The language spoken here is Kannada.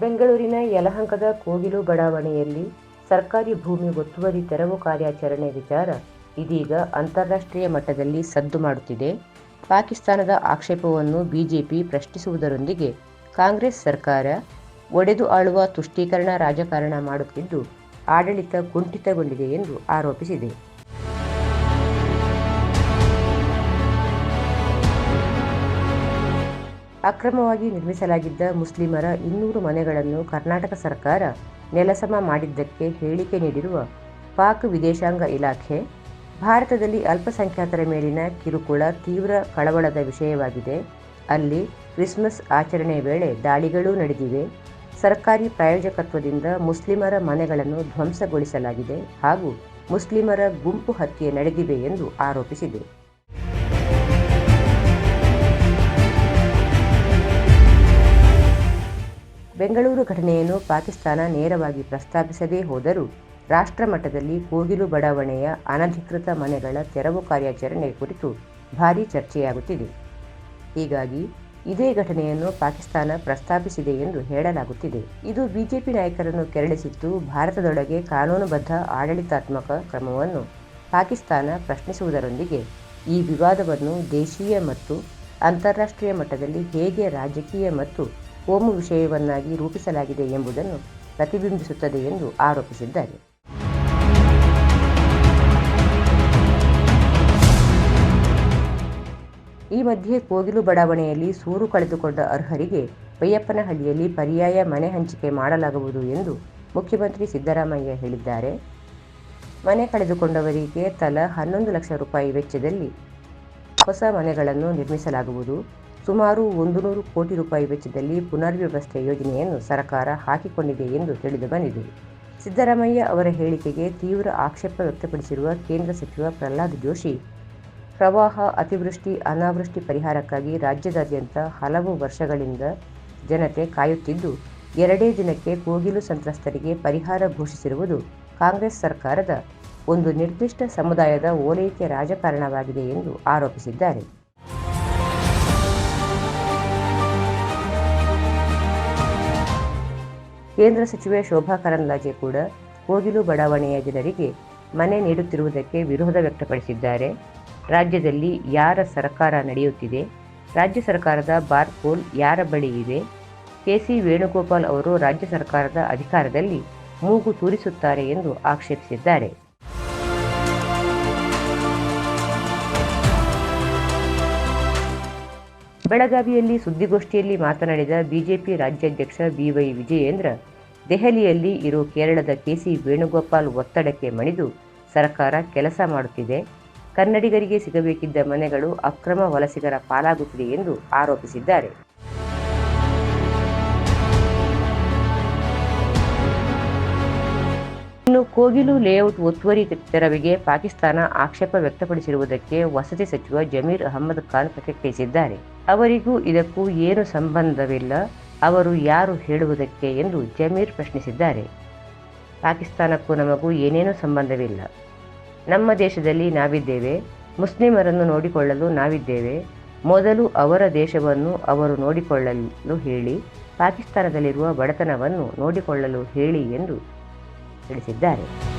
ಬೆಂಗಳೂರಿನ ಯಲಹಂಕದ ಕೋಗಿಲು ಬಡಾವಣೆಯಲ್ಲಿ ಸರ್ಕಾರಿ ಭೂಮಿ ಒತ್ತುವರಿ ತೆರವು ಕಾರ್ಯಾಚರಣೆ ವಿಚಾರ ಇದೀಗ ಅಂತಾರಾಷ್ಟ್ರೀಯ ಮಟ್ಟದಲ್ಲಿ ಸದ್ದು ಮಾಡುತ್ತಿದೆ. ಪಾಕಿಸ್ತಾನದ ಆಕ್ಷೇಪವನ್ನು ಬಿಜೆಪಿ ಪ್ರಶ್ನಿಸುವುದರೊಂದಿಗೆ ಕಾಂಗ್ರೆಸ್ ಸರ್ಕಾರ ಒಡೆದು ಆಳುವ ತುಷ್ಟೀಕರಣ ರಾಜಕಾರಣ ಮಾಡುತ್ತಿದ್ದು, ಆಡಳಿತ ಕುಂಠಿತಗೊಂಡಿದೆ ಎಂದು ಆರೋಪಿಸಿದೆ. ಅಕ್ರಮವಾಗಿ ನಿರ್ಮಿಸಲಾಗಿದ್ದ ಮುಸ್ಲಿಮರ ಇನ್ನೂರು ಮನೆಗಳನ್ನು ಕರ್ನಾಟಕ ಸರ್ಕಾರ ನೆಲಸಮ ಮಾಡಿದ್ದಕ್ಕೆ ಹೇಳಿಕೆ ನೀಡಿರುವ ಪಾಕ್ ವಿದೇಶಾಂಗ ಇಲಾಖೆ, ಭಾರತದಲ್ಲಿ ಅಲ್ಪಸಂಖ್ಯಾತರ ಮೇಲಿನ ಕಿರುಕುಳ ತೀವ್ರ ಕಳವಳದ ವಿಷಯವಾಗಿದೆ. ಅಲ್ಲಿ ಕ್ರಿಸ್ಮಸ್ ಆಚರಣೆ ವೇಳೆ ದಾಳಿಗಳೂ ನಡೆದಿವೆ. ಸರ್ಕಾರಿ ಪ್ರಾಯೋಜಕತ್ವದಿಂದ ಮುಸ್ಲಿಮರ ಮನೆಗಳನ್ನು ಧ್ವಂಸಗೊಳಿಸಲಾಗಿದೆ ಹಾಗೂ ಮುಸ್ಲಿಮರ ಗುಂಪು ಹತ್ಯೆ ನಡೆದಿವೆ ಎಂದು ಆರೋಪಿಸಿದೆ. ಬೆಂಗಳೂರು ಘಟನೆಯನ್ನು ಪಾಕಿಸ್ತಾನ ನೇರವಾಗಿ ಪ್ರಸ್ತಾಪಿಸದೇ ಹೋದರೂ ರಾಷ್ಟ್ರಮಟ್ಟದಲ್ಲಿ ಕೋಗಿಲು ಬಡಾವಣೆಯ ಅನಧಿಕೃತ ಮನೆಗಳ ತೆರವು ಕಾರ್ಯಾಚರಣೆ ಕುರಿತು ಭಾರೀ ಚರ್ಚೆಯಾಗುತ್ತಿದೆ. ಹೀಗಾಗಿ ಇದೇ ಘಟನೆಯನ್ನು ಪಾಕಿಸ್ತಾನ ಪ್ರಸ್ತಾಪಿಸಿದೆ ಎಂದು ಹೇಳಲಾಗುತ್ತಿದೆ. ಇದು ಬಿಜೆಪಿ ನಾಯಕರನ್ನು ಕೆರಳಿಸಿದ್ದು ಭಾರತದೊಳಗೆ ಕಾನೂನುಬದ್ಧ ಆಡಳಿತಾತ್ಮಕ ಕ್ರಮವನ್ನು ಪಾಕಿಸ್ತಾನ ಪ್ರಶ್ನಿಸುವುದರೊಂದಿಗೆ ಈ ವಿವಾದವನ್ನು ದೇಶೀಯ ಮತ್ತು ಅಂತಾರಾಷ್ಟ್ರೀಯ ಮಟ್ಟದಲ್ಲಿ ಹೇಗೆ ರಾಜಕೀಯ ಮತ್ತು ಕೋಮು ವಿಷಯವನ್ನಾಗಿ ರೂಪಿಸಲಾಗಿದೆ ಎಂಬುದನ್ನು ಪ್ರತಿಬಿಂಬಿಸುತ್ತದೆ ಎಂದು ಆರೋಪಿಸಿದ್ದಾರೆ. ಈ ಮಧ್ಯೆ ಕೋಗಿಲು ಬಡಾವಣೆಯಲ್ಲಿ ಸೂರು ಕಳೆದುಕೊಂಡ ಅರ್ಹರಿಗೆ ಬೈಯಪ್ಪನಹಳ್ಳಿಯಲ್ಲಿ ಪರ್ಯಾಯ ಮನೆ ಹಂಚಿಕೆ ಮಾಡಲಾಗುವುದು ಎಂದು ಮುಖ್ಯಮಂತ್ರಿ ಸಿದ್ದರಾಮಯ್ಯ ಹೇಳಿದ್ದಾರೆ. ಮನೆ ಕಳೆದುಕೊಂಡವರಿಗೆ ತಲಾ ಹನ್ನೊಂದು ಲಕ್ಷ ರೂಪಾಯಿ ವೆಚ್ಚದಲ್ಲಿ ಹೊಸ ಮನೆಗಳನ್ನು ನಿರ್ಮಿಸಲಾಗುವುದು. ಸುಮಾರು ಒಂದು ನೂರು ಕೋಟಿ ರೂಪಾಯಿ ವೆಚ್ಚದಲ್ಲಿ ಪುನರ್ವ್ಯವಸ್ಥೆ ಯೋಜನೆಯನ್ನು ಸರ್ಕಾರ ಹಾಕಿಕೊಂಡಿದೆ ಎಂದು ತಿಳಿದು ಬಂದಿದೆ. ಸಿದ್ದರಾಮಯ್ಯ ಅವರ ಹೇಳಿಕೆಗೆ ತೀವ್ರ ಆಕ್ಷೇಪ ವ್ಯಕ್ತಪಡಿಸಿರುವ ಕೇಂದ್ರ ಸಚಿವ ಪ್ರಹ್ಲಾದ್ ಜೋಶಿ, ಪ್ರವಾಹ ಅತಿವೃಷ್ಟಿ, ಅನಾವೃಷ್ಟಿ ಪರಿಹಾರಕ್ಕಾಗಿ ರಾಜ್ಯದಾದ್ಯಂತ ಹಲವು ವರ್ಷಗಳಿಂದ ಜನತೆ ಕಾಯುತ್ತಿದ್ದು, ಎರಡೇ ದಿನಕ್ಕೆ ಕೋಗಿಲು ಸಂತ್ರಸ್ತರಿಗೆ ಪರಿಹಾರ ಘೋಷಿಸಿರುವುದು ಕಾಂಗ್ರೆಸ್ ಸರ್ಕಾರದ ಒಂದು ನಿರ್ದಿಷ್ಟ ಸಮುದಾಯದ ಓಲೈಕೆ ರಾಜಕಾರಣವಾಗಿದೆ ಎಂದು ಆರೋಪಿಸಿದ್ದಾರೆ. ಕೇಂದ್ರ ಸಚಿವೆ ಶೋಭಾ ಕರಂದ್ಲಾಜೆ ಕೂಡ ಕೋಗಿಲು ಬಡಾವಣೆಯ ಜನರಿಗೆ ಮನೆ ನೀಡುತ್ತಿರುವುದಕ್ಕೆ ವಿರೋಧ ವ್ಯಕ್ತಪಡಿಸಿದ್ದಾರೆ. ರಾಜ್ಯದಲ್ಲಿ ಯಾರ ಸರ್ಕಾರ ನಡೆಯುತ್ತಿದೆ? ರಾಜ್ಯ ಸರ್ಕಾರದ ಬಾರ್ಕೋಲ್ ಯಾರ ಬಳಿ ಇದೆ? ಕೆಸಿ ವೇಣುಗೋಪಾಲ್ ಅವರು ರಾಜ್ಯ ಸರ್ಕಾರದ ಅಧಿಕಾರದಲ್ಲಿ ಮೂಗು ತೂರಿಸುತ್ತಾರೆ ಎಂದು ಆಕ್ಷೇಪಿಸಿದ್ದಾರೆ. ಬೆಳಗಾವಿಯಲ್ಲಿ ಸುದ್ದಿಗೋಷ್ಠಿಯಲ್ಲಿ ಮಾತನಾಡಿದ ಬಿಜೆಪಿ ರಾಜ್ಯಾಧ್ಯಕ್ಷ ಬಿವೈ ವಿಜಯೇಂದ್ರ, ದೆಹಲಿಯಲ್ಲಿ ಇರೋ ಕೇರಳದ ಕೆಸಿ ವೇಣುಗೋಪಾಲ್ ಒತ್ತಡಕ್ಕೆ ಮಣಿದು ಸರ್ಕಾರ ಕೆಲಸ ಮಾಡುತ್ತಿದೆ, ಕನ್ನಡಿಗರಿಗೆ ಸಿಗಬೇಕಿದ್ದ ಮನೆಗಳು ಅಕ್ರಮ ವಲಸಿಗರ ಪಾಲಾಗುತ್ತಿದೆ ಎಂದು ಆರೋಪಿಸಿದ್ದಾರೆ. ಇನ್ನು ಕೋಗಿಲು ಲೇಔಟ್ ಒತ್ತುವರಿ ತೆರವಿಗೆ ಪಾಕಿಸ್ತಾನ ಆಕ್ಷೇಪ ವ್ಯಕ್ತಪಡಿಸಿರುವುದಕ್ಕೆ ವಸತಿ ಸಚಿವ ಜಮೀರ್ ಅಹಮದ್ ಖಾನ್ ಪ್ರತಿಕ್ರಿಯಿಸಿದ್ದಾರೆ. ಅವರಿಗೂ ಇದಕ್ಕೂ ಏನು ಸಂಬಂಧವಿಲ್ಲ, ಅವರು ಯಾರು ಹೇಳುವುದಕ್ಕೆ ಎಂದು ಜಮೀರ್ ಪ್ರಶ್ನಿಸಿದ್ದಾರೆ. ಪಾಕಿಸ್ತಾನಕ್ಕೂ ನಮಗೂ ಏನೇನೂ ಸಂಬಂಧವಿಲ್ಲ. ನಮ್ಮ ದೇಶದಲ್ಲಿ ನಾವಿದ್ದೇವೆ, ಮುಸ್ಲಿಮರನ್ನು ನೋಡಿಕೊಳ್ಳಲು ನಾವಿದ್ದೇವೆ, ಮೊದಲು ಅವರ ದೇಶವನ್ನು ಅವರು ನೋಡಿಕೊಳ್ಳಲು ಹೇಳಿ, ಪಾಕಿಸ್ತಾನದಲ್ಲಿರುವ ಬಡತನವನ್ನು ನೋಡಿಕೊಳ್ಳಲು ಹೇಳಿ ಎಂದು ತಿಳಿಸಿದ್ದಾರೆ.